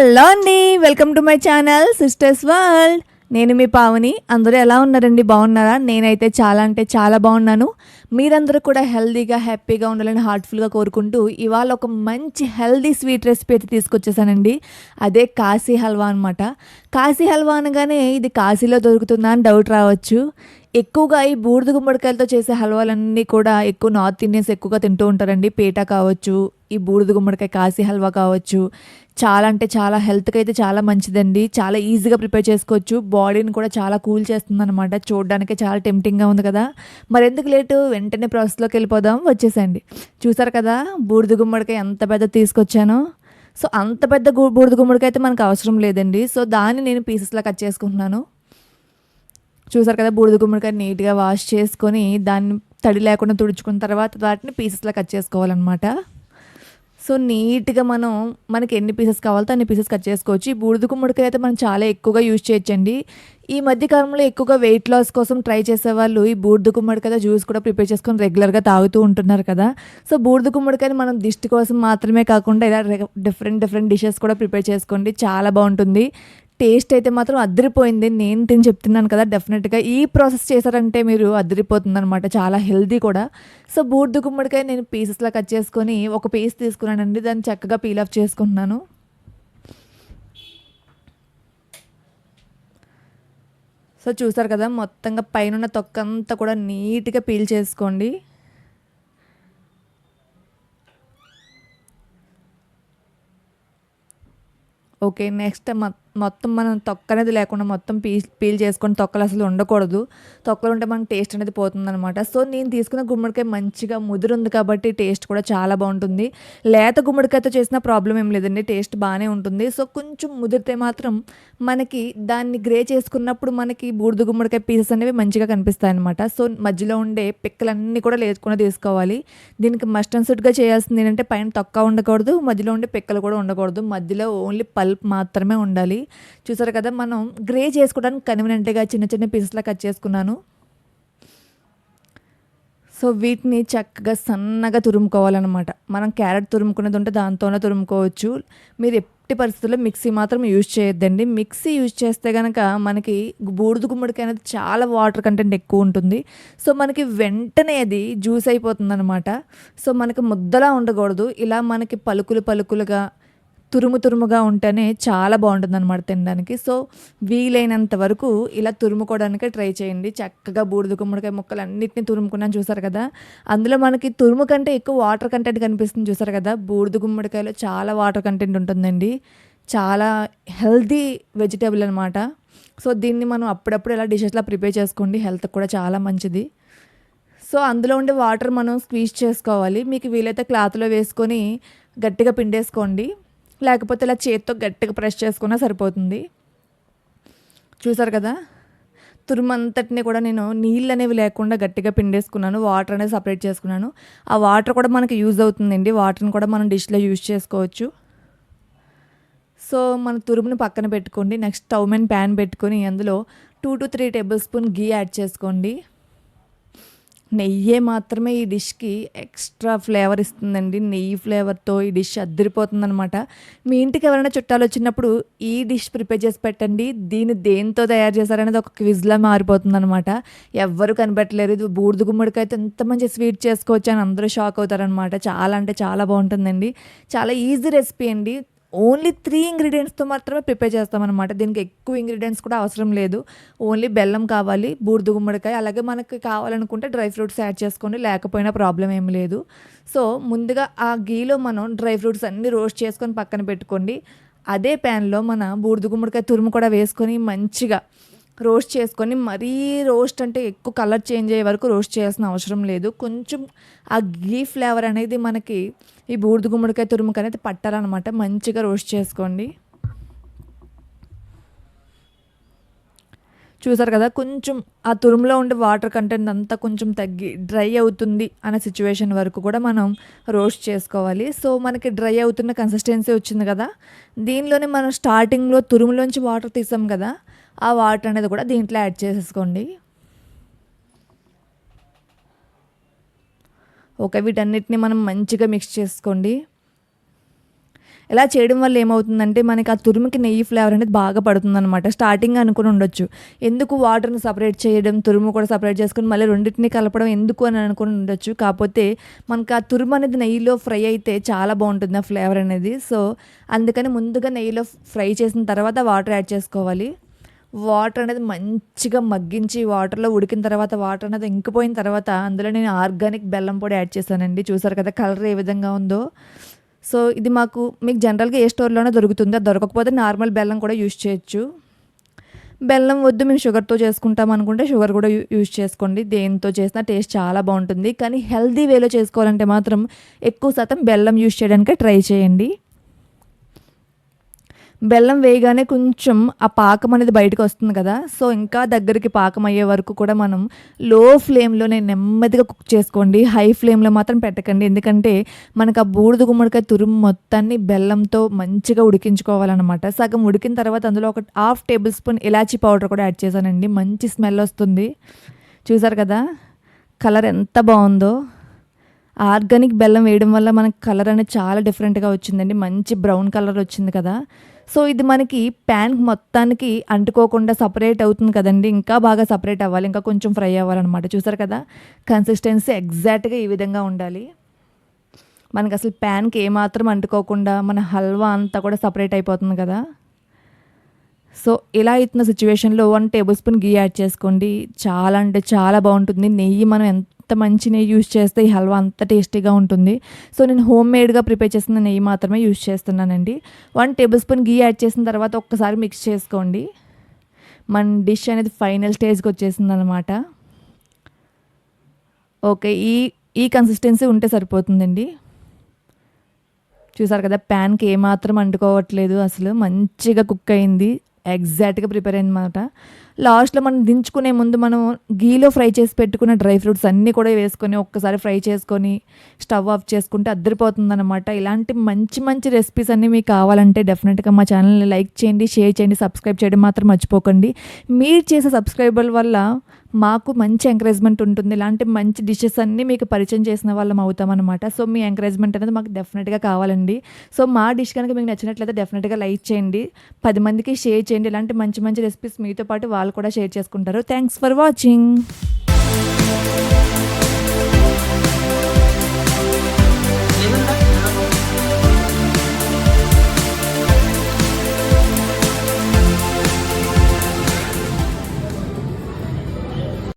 Hello అండి welcome to my channel sisters world. నేను మీ పావని అందరూ ఎలా ఉన్నారండి? బాగున్నారా? నేనైతే చాలా అంటే చాలా బాగున్నాను. మీరందరూ కూడా హెల్దీగా హ్యాపీగా ఉండాలని హార్ట్ఫుల్గా కోరుకుంటూ ఇవాళ ఒక మంచి హెల్దీ స్వీట్ రెసిపీ అయితే తీసుకొచ్చేసానండి. అదే కాశీ హల్వా అనమాట కాశీ హల్వా అనగానే ఇది కాశీలో దొరుకుతుందా అని డౌట్ రావచ్చు. ఎక్కువగా ఈ బూడిద గుమ్మడికాయలతో చేసే హల్వాలన్నీ కూడా ఎక్కువ నార్త్ ఇండియన్స్ ఎక్కువగా తింటూ ఉంటారండి. పేట కావచ్చు ఈ బూడిద గుమ్మడికాయ కాశీ హల్వా కావచ్చు చాలా అంటే చాలా హెల్త్కి అయితే చాలా మంచిదండి. చాలా ఈజీగా ప్రిపేర్ చేసుకోవచ్చు. బాడీని కూడా చాలా కూల్ చేస్తుంది అనమాట చూడడానికి చాలా టెంప్టింగ్గా ఉంది కదా. మరి ఎందుకు లేటు? వెంటనే ప్రాసెస్లోకి వెళ్ళిపోదాం. వచ్చేసండి చూసారు కదా బూడిద గుమ్మడికాయ ఎంత పెద్ద తీసుకొచ్చానో. సో అంత పెద్ద బూడిద గుమ్మడికాయ అయితే మనకు అవసరం లేదండి. సో దాన్ని నేను పీసెస్లా కట్ చేసుకుంటున్నాను. చూసారు కదా బూడిద గుమ్మడికాయ నీట్గా వాష్ చేసుకొని దాన్ని తడి లేకుండా తుడుచుకున్న తర్వాత వాటిని పీసెస్లా కట్ చేసుకోవాలన్నమాట. సో నీట్గా మనం మనకి ఎన్ని పీసెస్ కావాలో అన్ని పీసెస్ కట్ చేసుకోవచ్చు. ఈ బూడిద గుమ్మడికాయ అయితే మనం చాలా ఎక్కువగా యూజ్ చేయొచ్చండి. ఈ మధ్య కాలంలో ఎక్కువగా వెయిట్ లాస్ కోసం ట్రై చేసే వాళ్ళు ఈ బూడిద గుమ్మడికాయ జ్యూస్ కూడా ప్రిపేర్ చేసుకొని రెగ్యులర్గా తాగుతూ ఉంటున్నారు కదా. సో బూడిద గుమ్మడికాయని మనం దిష్టి కోసం మాత్రమే కాకుండా ఇలా డిఫరెంట్ డిఫరెంట్ డిషెస్ కూడా ప్రిపేర్ చేసుకోండి. చాలా బాగుంటుంది. టేస్ట్ అయితే మాత్రం అద్దరిపోయింది నేను తిని చెప్తున్నాను కదా డెఫినెట్గా. ఈ ప్రాసెస్ చేశారంటే మీరు అద్దరిపోతుంది అనమాట చాలా హెల్దీ కూడా. సో బూర్దు గుమ్మడికాయ నేను పీసెస్లా కట్ చేసుకొని ఒక పీస్ తీసుకున్నానండి. దాన్ని చక్కగా పీల్ ఆఫ్ చేసుకుంటున్నాను. సో చూసారు కదా మొత్తంగా పైన తొక్కంతా కూడా నీట్గా పీల్ చేసుకోండి. ఓకే నెక్స్ట్ మొత్తం మొత్తం మనం తొక్క అనేది లేకుండా మొత్తం పీల్ పీల్ చేసుకొని తొక్కలు అసలు ఉండకూడదు. తొక్కలు ఉంటే మనకి టేస్ట్ అనేది పోతుందన్నమాట. సో నేను తీసుకున్న గుమ్మడికాయ మంచిగా ముదురుంది కాబట్టి టేస్ట్ కూడా చాలా బాగుంటుంది. లేత గుమ్మడికాయతో చేసిన ప్రాబ్లం ఏం లేదండి. టేస్ట్ బాగానే ఉంటుంది. సో కొంచెం ముదిరితే మాత్రం మనకి దాన్ని గ్రే చేసుకున్నప్పుడు మనకి బూడిద గుమ్మడికాయ పీసెస్ అనేవి మంచిగా కనిపిస్తాయి అనమాట సో మధ్యలో ఉండే పిక్కలన్నీ కూడా లేచుకుని తీసుకోవాలి. దీనికి మస్ట్ అండ్ సుట్గా చేయాల్సింది ఏంటంటే పైన తొక్క ఉండకూడదు మధ్యలో ఉండే పిక్కలు కూడా ఉండకూడదు. మధ్యలో ఓన్లీ పల్ప్ మాత్రమే ఉండాలి. చూసారు కదా మనం గ్రే చేసుకోవడానికి కన్వీనెంట్గా చిన్న చిన్న పీసెస్లా కట్ చేసుకున్నాను. సో వీటిని చక్కగా సన్నగా తురుముకోవాలన్నమాట. మనం క్యారెట్ తురుముకునేది ఉంటే దాంతోనే తురుముకోవచ్చు. మీరు ఎట్టి పరిస్థితుల్లో మిక్సీ మాత్రం యూజ్ చేయొద్దండి. మిక్సీ యూజ్ చేస్తే కనుక మనకి బూడిద గుమ్మడికాయ అనేది చాలా వాటర్ కంటెంట్ ఎక్కువ ఉంటుంది. సో మనకి వెంటనే అది జ్యూస్ అయిపోతుంది అనమాట సో మనకి ముద్దలా ఉండకూడదు. ఇలా మనకి పలుకులు పలుకులుగా తురుము తురుముగా ఉంటేనే చాలా బాగుంటుంది అనమాట తినడానికి. సో వీలైనంత వరకు ఇలా తురుముకోవడానికి ట్రై చేయండి. చక్కగా బూడిద గుమ్మడికాయ ముక్కలు అన్నింటినీ తురుముకున్నాను చూసారు కదా? అందులో మనకి తురుము కంటే ఎక్కువ వాటర్ కంటెంట్ కనిపిస్తుంది చూసారు కదా? బూడిద గుమ్మడికాయలో చాలా వాటర్ కంటెంట్ ఉంటుందండి. చాలా హెల్తీ వెజిటేబుల్ అనమాట సో దీన్ని మనం అప్పుడప్పుడు ఇలా డిషెస్లా ప్రిపేర్ చేసుకోండి. హెల్త్ కూడా చాలా మంచిది. సో అందులో ఉండే వాటర్ మనం స్క్వీజ్ చేసుకోవాలి. మీకు వీలైతే క్లాత్లో వేసుకొని గట్టిగా పిండేసుకోండి. లేకపోతే ఇలా చేత్తో గట్టిగా ప్రెస్ చేసుకున్నా సరిపోతుంది. చూసారు కదా? తురుమంతటిని కూడా నేను నీళ్ళు అనేవి లేకుండా గట్టిగా పిండేసుకున్నాను వాటర్ అనేది సపరేట్ చేసుకున్నాను. ఆ వాటర్ కూడా మనకి యూజ్ అవుతుందండి. వాటర్ని కూడా మనం డిష్లో యూజ్ చేసుకోవచ్చు. సో మన తురుముని పక్కన పెట్టుకోండి. నెక్స్ట్ స్టవ్ మీద ప్యాన్ పెట్టుకొని అందులో two to three tablespoon ghee add చేసుకోండి. నెయ్యే మాత్రమే ఈ డిష్కి ఎక్స్ట్రా ఫ్లేవర్ ఇస్తుందండి. నెయ్యి ఫ్లేవర్తో ఈ డిష్ అద్దరిపోతుందనమాట మీ ఇంటికి ఎవరైనా చుట్టాలు వచ్చినప్పుడు ఈ డిష్ ప్రిపేర్ చేసి పెట్టండి. దీన్ని దేంతో తయారు చేశారనేది ఒక క్విజ్లా మారిపోతుందనమాట ఎవ్వరు కనిపెట్టలేరు. ఇది బూడిద గుమ్మడికైతే ఎంత మంచి స్వీట్ చేసుకోవచ్చు అని అందరూ షాక్ అవుతారనమాట చాలా అంటే చాలా బాగుంటుందండి. చాలా ఈజీ రెసిపీ అండి. ఓన్లీ త్రీ ఇంగ్రీడియంట్స్తో మాత్రమే ప్రిపేర్ చేస్తామన్నమాట. దీనికి ఎక్కువ ఇంగ్రీడియంట్స్ కూడా అవసరం లేదు. ఓన్లీ బెల్లం కావాలి బూడిద గుమ్మడికాయ అలాగే మనకి కావాలనుకుంటే డ్రై ఫ్రూట్స్ యాడ్ చేసుకోండి లేకపోయినా ప్రాబ్లం ఏం లేదు. సో ముందుగా ఆ గీలో మనం డ్రై ఫ్రూట్స్ అన్నీ రోస్ట్ చేసుకొని పక్కన పెట్టుకోండి. అదే ప్యాన్లో మన బూడిద గుమ్మడికాయ తురుము కూడా వేసుకొని మంచిగా రోస్ట్ చేసుకొని మరీ రోస్ట్ అంటే ఎక్కువ కలర్ చేంజ్ అయ్యే వరకు రోస్ట్ చేయాల్సిన అవసరం లేదు. కొంచెం ఆ గీ ఫ్లేవర్ అనేది మనకి ఈ బూడిద గుమ్మడికాయ తురుముకు అనేది పట్టాలన్నమాట. మంచిగా రోస్ట్ చేసుకోండి. చూసారు కదా కొంచెం ఆ తురుములో ఉండే వాటర్ కంటెంట్ అంతా కొంచెం తగ్గి డ్రై అవుతుంది అనే సిచ్యువేషన్ వరకు కూడా మనం రోస్ట్ చేసుకోవాలి. సో మనకి డ్రై అవుతున్న కన్సిస్టెన్సీ వచ్చింది కదా. దీనిలోనే మనం స్టార్టింగ్లో తురుములోంచి వాటర్ తీసాం కదా. ఆ వాటర్ అనేది కూడా దీంట్లో యాడ్ చేసేసుకోండి. ఓకే వీటన్నిటిని మనం మంచిగా మిక్స్ చేసుకోండి. ఇలా చేయడం వల్ల ఏమవుతుందంటే మనకి ఆ తురుముకి నెయ్యి ఫ్లేవర్ అనేది బాగా పడుతుందన్నమాట. స్టార్టింగ్ అనుకుని ఉండొచ్చు. ఎందుకు వాటర్ని సపరేట్ చేయడం తురుము కూడా సపరేట్ చేసుకొని మళ్ళీ రెండింటిని కలపడం ఎందుకు అని అనుకుని ఉండొచ్చు. కాకపోతే మనకి ఆ తురుము అనేది నెయ్యిలో ఫ్రై అయితే చాలా బాగుంటుంది ఆ ఫ్లేవర్ అనేది. సో అందుకని ముందుగా నెయ్యిలో ఫ్రై చేసిన తర్వాత వాటర్ యాడ్ చేసుకోవాలి. వాటర్ అనేది మంచిగా మగ్గించి వాటర్లో ఉడికిన తర్వాత వాటర్ అనేది ఇంకిపోయిన తర్వాత అందులో నేను ఆర్గానిక్ బెల్లం పొడి యాడ్ చేశానండి. చూసారు కదా కలర్ ఏ విధంగా ఉందో. సో ఇది మాకు మీకు జనరల్గా ఏ స్టోర్లోనే దొరుకుతుంది. అది దొరకకపోతే నార్మల్ బెల్లం కూడా యూజ్ చేయొచ్చు. బెల్లం వద్దు మేము షుగర్తో చేసుకుంటాం అనుకుంటే షుగర్ కూడా యూజ్ చేసుకోండి. దేనితో చేసినా టేస్ట్ చాలా బాగుంటుంది. కానీ హెల్దీ వేలో చేసుకోవాలంటే మాత్రం ఎక్కువ శాతం బెల్లం యూజ్ చేయడానికే ట్రై చేయండి. బెల్లం వేయగానే కొంచెం ఆ పాకం అనేది బయటకు వస్తుంది కదా. సో ఇంకా దగ్గరికి పాకం అయ్యే వరకు కూడా మనం లో ఫ్లేమ్లోనే నెమ్మదిగా కుక్ చేసుకోండి. హై ఫ్లేమ్లో మాత్రం పెట్టకండి. ఎందుకంటే మనకు ఆ బూడిద గుమ్మడికాయ తురుము మొత్తాన్ని బెల్లంతో మంచిగా ఉడికించుకోవాలన్నమాట. సగం ఉడికిన తర్వాత అందులో ఒక హాఫ్ టేబుల్ స్పూన్ ఇలాచీ పౌడర్ కూడా యాడ్ చేశానండి. మంచి స్మెల్ వస్తుంది. చూసారు కదా? కలర్ ఎంత బాగుందో. ఆర్గానిక్ బెల్లం వేయడం వల్ల మనకి కలర్ అనేది చాలా డిఫరెంట్గా వచ్చిందండి. మంచి బ్రౌన్ కలర్ వచ్చింది కదా. సో ఇది మనకి ప్యాన్ మొత్తానికి అంటుకోకుండా సపరేట్ అవుతుంది కదండి. ఇంకా బాగా సపరేట్ అవ్వాలి. ఇంకా కొంచెం ఫ్రై అవ్వాలన్నమాట. చూసారు కదా? కన్సిస్టెన్సీ ఎగ్జాక్ట్గా ఈ విధంగా ఉండాలి. మనకి అసలు ప్యాన్కి ఏమాత్రం అంటుకోకుండా మన హల్వా అంతా కూడా సపరేట్ అయిపోతుంది కదా? సో ఇలా అవుతున్న సిచ్యువేషన్లో వన్ టేబుల్ స్పూన్ గీ యాడ్ చేసుకోండి. చాలా అంటే చాలా బాగుంటుంది. నెయ్యి మనం ఎంత మంచి నెయ్యి యూజ్ చేస్తే ఈ హల్వా అంత టేస్టీగా ఉంటుంది. సో నేను హోమ్ మేడ్గా ప్రిపేర్ చేసిన నెయ్యి మాత్రమే యూజ్ చేస్తున్నానండి. వన్ టేబుల్ స్పూన్ గీ యాడ్ చేసిన తర్వాత ఒక్కసారి మిక్స్ చేసుకోండి. మన డిష్ అనేది ఫైనల్ స్టేజ్కి వచ్చేసింది అనమాట ఓకే ఈ ఈ కన్సిస్టెన్సీ ఉంటే సరిపోతుందండి. చూసారు కదా ప్యాన్కి ఏమాత్రం అంటుకోవట్లేదు అసలు. మంచిగా కుక్ అయింది. ఎగ్జాక్ట్గా ప్రిపేర్ అయింది అనమాట లాస్ట్లో మనం దించుకునే ముందు మనం గీలో ఫ్రై చేసి పెట్టుకున్న డ్రై ఫ్రూట్స్ అన్నీ కూడా వేసుకొని ఒక్కసారి ఫ్రై చేసుకొని స్టవ్ ఆఫ్ చేసుకుంటే అద్దరిపోతుంది అనమాట ఇలాంటి మంచి మంచి రెసిపీస్ అన్నీ మీకు కావాలంటే డెఫినెట్గా మా ఛానల్ని లైక్ చేయండి షేర్ చేయండి సబ్స్క్రైబ్ చేయడం మాత్రం మర్చిపోకండి. మీరు చేసే సబ్స్క్రైబర్ వల్ల మాకు మంచి ఎంకరేజ్మెంట్ ఉంటుంది. ఇలాంటి మంచి డిషెస్ అన్నీ మీకు పరిచయం చేసిన వాళ్ళం అవుతామన్నమాట. సో మీ ఎంకరేజ్మెంట్ అనేది మాకు డెఫినెట్గా కావాలండి. సో మా డిష్ కనుక మీకు నచ్చినట్లయితే డెఫినెట్గా లైక్ చేయండి. పది మందికి షేర్ చేయండి. ఇలాంటి మంచి మంచి రెసిపీస్ మీతో పాటు వాళ్ళు కూడా షేర్ చేసుకుంటారు. Thanks for watching